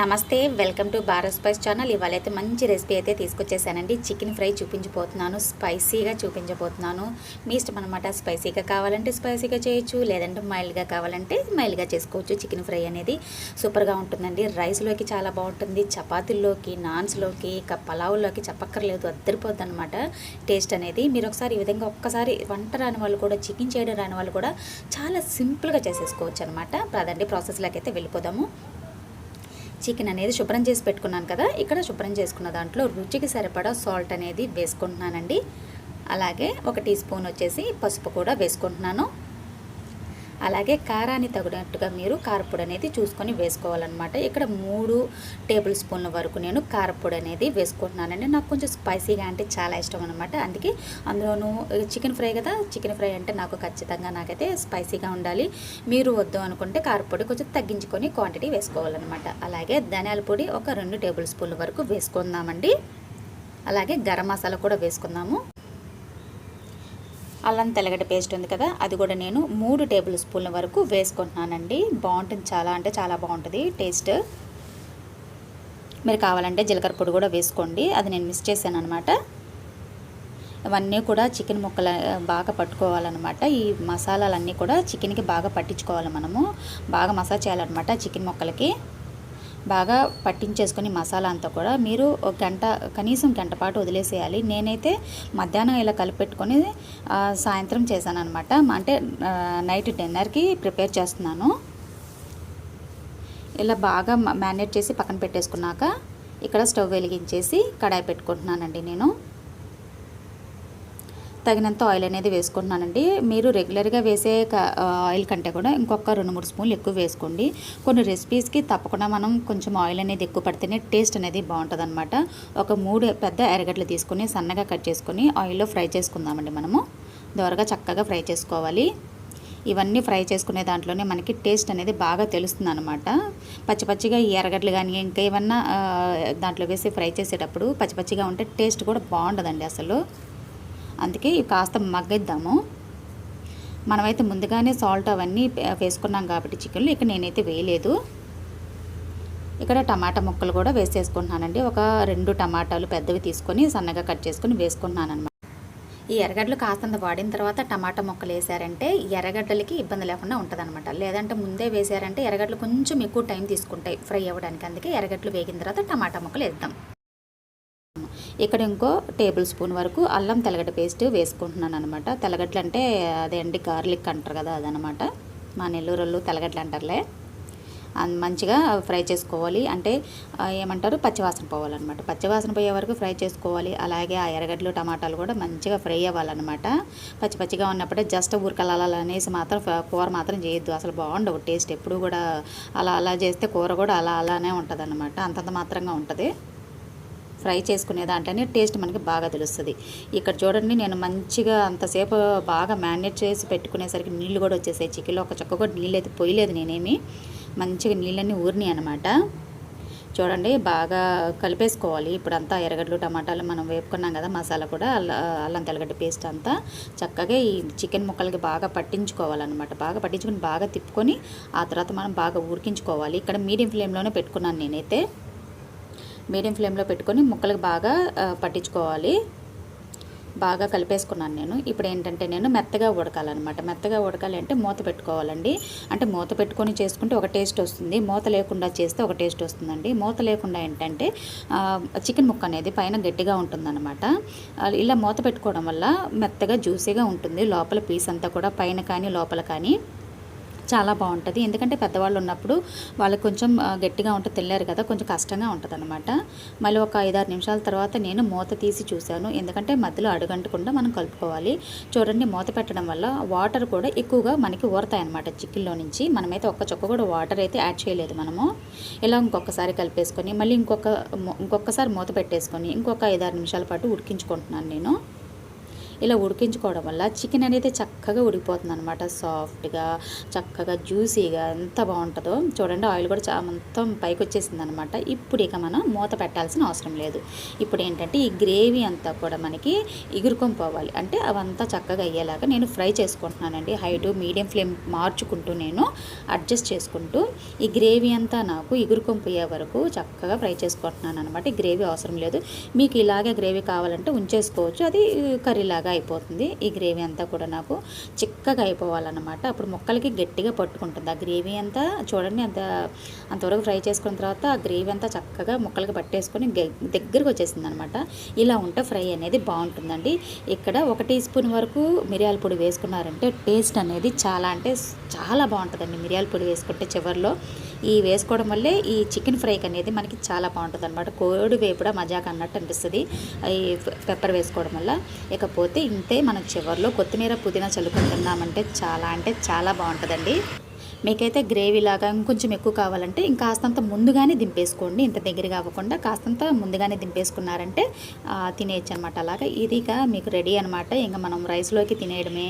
నమస్తే welcome to Bharat spice channel. ఇవాళ అయితే మంచి రెసిపీ అయితే తీసుకొచ్చేసానండి. చికెన్ ఫ్రై చూపించబోతున్నాను స్పైసీగా చూపించబోతున్నాను. మీ ఇష్టం అనమాట స్పైసీగా కావాలంటే స్పైసీగా చేయొచ్చు లేదంటే మైల్డ్గా కావాలంటే మైల్డ్గా చేసుకోవచ్చు చికెన్ ఫ్రై అనేది. సూపర్గా ఉంటుందండి. రైస్లోకి చాలా బాగుంటుంది చపాతీల్లోకి నాన్స్లోకి ఇక పలావుల్లోకి చెప్పక్కర్లేదు అద్దరిపోద్ది అనమాట టేస్ట్ అనేది. మీరు ఒకసారి ఈ విధంగా ఒక్కసారి వంట రాని వాళ్ళు కూడా చికెన్ చేయడం రాని వాళ్ళు కూడా చాలా సింపుల్గా చేసేసుకోవచ్చు అనమాట పదండి ప్రాసెస్లోకి అయితే వెళ్ళిపోదాము. చికెన్ అనేది శుభ్రం చేసి పెట్టుకున్నాను కదా ఇక్కడ శుభ్రం చేసుకున్న దాంట్లో రుచికి సరిపడా సాల్ట్ అనేది వేసుకుంటున్నానండి. అలాగే ఒక టీ స్పూన్ వచ్చేసి పసుపు కూడా వేసుకుంటున్నాను. అలాగే కారాన్ని తగినట్టుగా మీరు కారపొడి అనేది చూసుకొని వేసుకోవాలన్నమాట. ఇక్కడ మూడు టేబుల్ స్పూన్ల వరకు నేను కారపొడి అనేది వేసుకుంటున్నానండి. నాకు కొంచెం స్పైసీగా అంటే చాలా ఇష్టం అనమాట అందుకే అందులోనూ చికెన్ ఫ్రై కదా చికెన్ ఫ్రై అంటే నాకు ఖచ్చితంగా నాకైతే స్పైసీగా ఉండాలి. మీరు వద్దు అనుకుంటే కారపొడి కొంచెం తగ్గించుకొని క్వాంటిటీ వేసుకోవాలన్నమాట. అలాగే ధనియాల పొడి ఒక రెండు టేబుల్ స్పూన్ల వరకు వేసుకుందామండి. అలాగే గరం మసాలా కూడా వేసుకుందాము. అల్లం తెల్లగడ్డ పేస్ట్ ఉంది కదా అది కూడా నేను మూడు టేబుల్ స్పూన్ల వరకు వేసుకుంటున్నానండి. బాగుంటుంది చాలా అంటే చాలా బాగుంటుంది టేస్ట్. మీరు కావాలంటే జీలకర్ర పొడి కూడా వేసుకోండి అది నేను మిస్ చేశాను అనమాట ఇవన్నీ కూడా చికెన్ ముక్కలు బాగా పట్టుకోవాలన్నమాట. ఈ మసాలాలన్నీ కూడా చికెన్కి బాగా పట్టించుకోవాలి మనము బాగా మసాజ్ చేయాలన్నమాట చికెన్ ముక్కలకి. బాగా పట్టించేసుకొని మసాలా అంతా కూడా మీరు ఒక గంట కనీసం గంట పాటు వదిలేసేయాలి. నేనైతే మధ్యాహ్నం ఇలా కలిపెట్టుకొని సాయంత్రం చేశాను అనమాట అంటే నైట్ డిన్నర్కి ప్రిపేర్ చేస్తున్నాను. ఇలా బాగా మ్యారినేట్ చేసి పక్కన పెట్టేసుకున్నాక ఇక్కడ స్టవ్ వెలిగించేసి కడాయి పెట్టుకుంటున్నానండి నేను. తగినంత ఆయిల్ అనేది వేసుకుంటున్నానండి. మీరు రెగ్యులర్గా వేసే ఆయిల్ కంటే కూడా ఇంకొక రెండు మూడు స్పూన్లు ఎక్కువ వేసుకోండి. కొన్ని రెసిపీస్కి తప్పకుండా మనం కొంచెం ఆయిల్ అనేది ఎక్కువ పడితేనే టేస్ట్ అనేది బాగుంటుంది అనమాట ఒక మూడు పెద్ద ఎరగడ్లు తీసుకొని సన్నగా కట్ చేసుకొని ఆయిల్లో ఫ్రై చేసుకుందామండి మనము. దోరగా చక్కగా ఫ్రై చేసుకోవాలి. ఇవన్నీ ఫ్రై చేసుకునే దాంట్లోనే మనకి టేస్ట్ అనేది బాగా తెలుస్తుంది అనమాట పచ్చి పచ్చిగా ఈ ఎర్రగడ్డలు కానీ ఇంకా ఏమన్నా దాంట్లో వేసి ఫ్రై చేసేటప్పుడు పచ్చిపచ్చిగా ఉంటే టేస్ట్ కూడా బాగుంటుందండి అసలు. అందుకే కాస్త మగ్గిద్దాము. మనమైతే ముందుగానే సాల్ట్ అవన్నీ వేసుకున్నాం కాబట్టి చికెన్లు. ఇక్కడ నేనైతే వేయలేదు. ఇక్కడ టమాటా ముక్కలు కూడా వేసేసుకుంటున్నానండి. ఒక రెండు టమాటాలు పెద్దవి తీసుకొని సన్నగా కట్ చేసుకొని వేసుకుంటున్నాను అనమాట ఈ ఎర్రగడ్డలు కాస్తంత వాడిన తర్వాత టమాటా ముక్కలు వేసారంటే ఎర్రగడ్డలకి ఇబ్బంది లేకుండా ఉంటుందన్నమాట. లేదంటే ముందే వేసారంటే ఎర్రగడ్డలు కొంచెం ఎక్కువ టైం తీసుకుంటాయి ఫ్రై అవ్వడానికి. అందుకే ఎర్రగడ్డలు వేగిన తర్వాత టమాటా ముక్కలు వేద్దాం. ఇక్కడ ఇంకో టేబుల్ స్పూన్ వరకు అల్లం తెల్లగడ్డ పేస్ట్ వేసుకుంటున్నాను అనమాట తెలగడ్డలు అంటే అదే అండి గార్లిక్ అంటారు కదా అదనమాట మా నెల్లూరు తెల్లగడ్డలు అంటారులే. మంచిగా ఫ్రై చేసుకోవాలి. అంటే ఏమంటారు? పచ్చివాసన పోవాలన్నమాట. పచ్చివాసన పోయే వరకు ఫ్రై చేసుకోవాలి. అలాగే ఆ ఎర్రగడ్డలు టమాటాలు కూడా మంచిగా ఫ్రై అవ్వాలన్నమాట. పచ్చి పచ్చిగా ఉన్నప్పుడే జస్ట్ ఊరికలాలనేసి మాత్రం కూర మాత్రం చేయొద్దు. అసలు బాగుండవు టేస్ట్. ఎప్పుడు కూడా అలా అలా చేస్తే కూర కూడా అలా అలానే ఉంటుంది అనమాట అంతంత మాత్రంగా ఉంటుంది. ఫ్రై చేసుకునే దాంట్లోనే టేస్ట్ మనకి బాగా తెలుస్తుంది. ఇక్కడ చూడండి నేను మంచిగా అంతసేపు బాగా మ్యారినేట్ చేసి పెట్టుకునేసరికి నీళ్ళు కూడా వచ్చేసాయి. చికెన్లో ఒక చక్క కూడా నీళ్ళు అయితే పోయలేదు నేనేమి. మంచిగా నీళ్ళన్నీ ఊరినాయి అనమాట చూడండి బాగా కలిపేసుకోవాలి. ఇప్పుడు అంతా ఎర్రగడ్డలు టమాటాలు మనం వేపుకున్నాం కదా మసాలా కూడా అల్లం తెల్లగడ్డ పేస్ట్ అంతా చక్కగా ఈ చికెన్ ముక్కలకి బాగా పట్టించుకోవాలన్నమాట. బాగా పట్టించుకొని బాగా తిప్పుకొని ఆ తర్వాత మనం బాగా ఉడికించుకోవాలి. ఇక్కడ మీడియం ఫ్లేమ్లోనే పెట్టుకున్నాను నేనైతే. మీడియం ఫ్లేమ్లో పెట్టుకొని ముక్కలకు బాగా పట్టించుకోవాలి. బాగా కలిపేసుకున్నాను నేను. ఇప్పుడు ఏంటంటే నేను మెత్తగా ఉడకాలన్నమాట. మెత్తగా ఉడకాలి అంటే మూత పెట్టుకోవాలండి. అంటే మూత పెట్టుకొని చేసుకుంటే ఒక టేస్ట్ వస్తుంది. మూత లేకుండా చేస్తే ఒక టేస్ట్ వస్తుందండి. మూత లేకుండా ఏంటంటే చికెన్ ముక్క అనేది పైన గట్టిగా ఉంటుందన్నమాట. ఇలా మూత పెట్టుకోవడం వల్ల మెత్తగా జ్యూసీగా ఉంటుంది. లోపల పీస్ అంతా కూడా పైన కానీ లోపల కానీ. చాలా బాగుంటుంది. ఎందుకంటే పెద్దవాళ్ళు ఉన్నప్పుడు వాళ్ళకి కొంచెం గట్టిగా ఉంటుంది తెల్లారు కదా కొంచెం కష్టంగా ఉంటుంది అనమాట మళ్ళీ ఒక ఐదారు నిమిషాల తర్వాత నేను మూత తీసి చూశాను. ఎందుకంటే మధ్యలో అడుగంటకుండా మనం కలుపుకోవాలి. చూడండి మూత పెట్టడం వల్ల వాటర్ కూడా ఎక్కువగా మనకి ఊరతాయి అనమాట చికెన్లో నుంచి. మనమైతే ఒక్క చొక్క కూడా వాటర్ అయితే యాడ్ చేయలేదు మనము. ఇలా ఇంకొకసారి కలిపేసుకొని మళ్ళీ ఇంకొక ఇంకొకసారి మూత పెట్టేసుకొని ఇంకొక ఐదారు నిమిషాల పాటు ఉడికించుకుంటున్నాను నేను. ఇలా ఉడికించుకోవడం వల్ల చికెన్ అనేది చక్కగా ఉడికిపోతుంది అనమాట సాఫ్ట్గా చక్కగా జ్యూసీగా ఎంత బాగుంటుందో. చూడండి ఆయిల్ కూడా మొత్తం పైకి వచ్చేసింది అనమాట ఇప్పుడు ఇక మనం మూత పెట్టాల్సిన అవసరం లేదు. ఇప్పుడు ఏంటంటే ఈ గ్రేవీ అంతా కూడా మనకి ఎగురుకొని పోవాలి. అంటే అవంతా చక్కగా అయ్యేలాగా నేను ఫ్రై చేసుకుంటున్నానండి. హై టు మీడియం ఫ్లేమ్ మార్చుకుంటూ నేను అడ్జస్ట్ చేసుకుంటూ ఈ గ్రేవీ అంతా నాకు ఎగురుకొని పోయే వరకు చక్కగా ఫ్రై చేసుకుంటున్నాను అనమాట ఈ గ్రేవీ అవసరం లేదు. మీకు ఇలాగే గ్రేవీ కావాలంటే ఉంచేసుకోవచ్చు. అది కర్రీలాగా అయిపోతుంది. ఈ గ్రేవీ అంతా కూడా నాకు చిక్కగా అయిపోవాలన్నమాట. అప్పుడు ముక్కలకి గట్టిగా పట్టుకుంటుంది. ఆ గ్రేవీ అంతా చూడండి అంత అంతవరకు ఫ్రై చేసుకున్న తర్వాత ఆ గ్రేవీ అంతా చక్కగా ముక్కలకి పట్టేసుకొని దగ్గరకు వచ్చేసింది అనమాట ఇలా ఉంటే ఫ్రై అనేది బాగుంటుందండి. ఇక్కడ ఒక టీ స్పూన్ వరకు మిరియాల పొడి వేసుకున్నారంటే టేస్ట్ అనేది చాలా అంటే చాలా బాగుంటుందండి. మిరియాల పొడి వేసుకుంటే చివరిలో ఈ వేసుకోవడం వల్లే ఈ చికెన్ ఫ్రైకి అనేది మనకి చాలా బాగుంటుంది అనమాట కోడి వేపుడ మజాక్ అన్నట్టు అనిపిస్తుంది. ఈ పెప్పర్ వేసుకోవడం వల్ల. ఇకపోతే ఇంతే మనం చివరిలో కొత్తిమీర పుదీనా చల్లుకొని తిన్నామంటే చాలా అంటే చాలా బాగుంటుందండి. మీకైతే గ్రేవీ లాగా ఇంకొంచెం ఎక్కువ కావాలంటే ఇంకా కాస్తంత ముందుగానే దింపేసుకోండి. ఇంత దగ్గరగా అవ్వకుండా కాస్తంత ముందుగానే దింపేసుకున్నారంటే తినేయచ్చు అనమాట అలాగా ఇదిగా మీకు రెడీ అనమాట. ఇంకా మనం రైస్లోకి తినేయడమే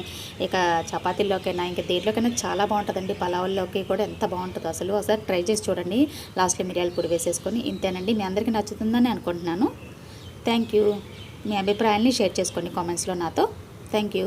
ఇక చపాతీల్లోకైనా ఇంకా దేంట్లోకైనా చాలా బాగుంటుందండి. పలావుల్లోకి కూడా ఎంత బాగుంటుందో అసలు. ఒకసారి ట్రై చేసి చూడండి. లాస్ట్లో మిరియాల పొడి వేసేసుకొని ఇంతేనండి. మీ అందరికీ నచ్చుతుందని అనుకుంటున్నాను. Thank you. మీ అభిప్రాయాల్ని షేర్ చేసుకోండి కామెంట్స్లో నాతో. Thank you.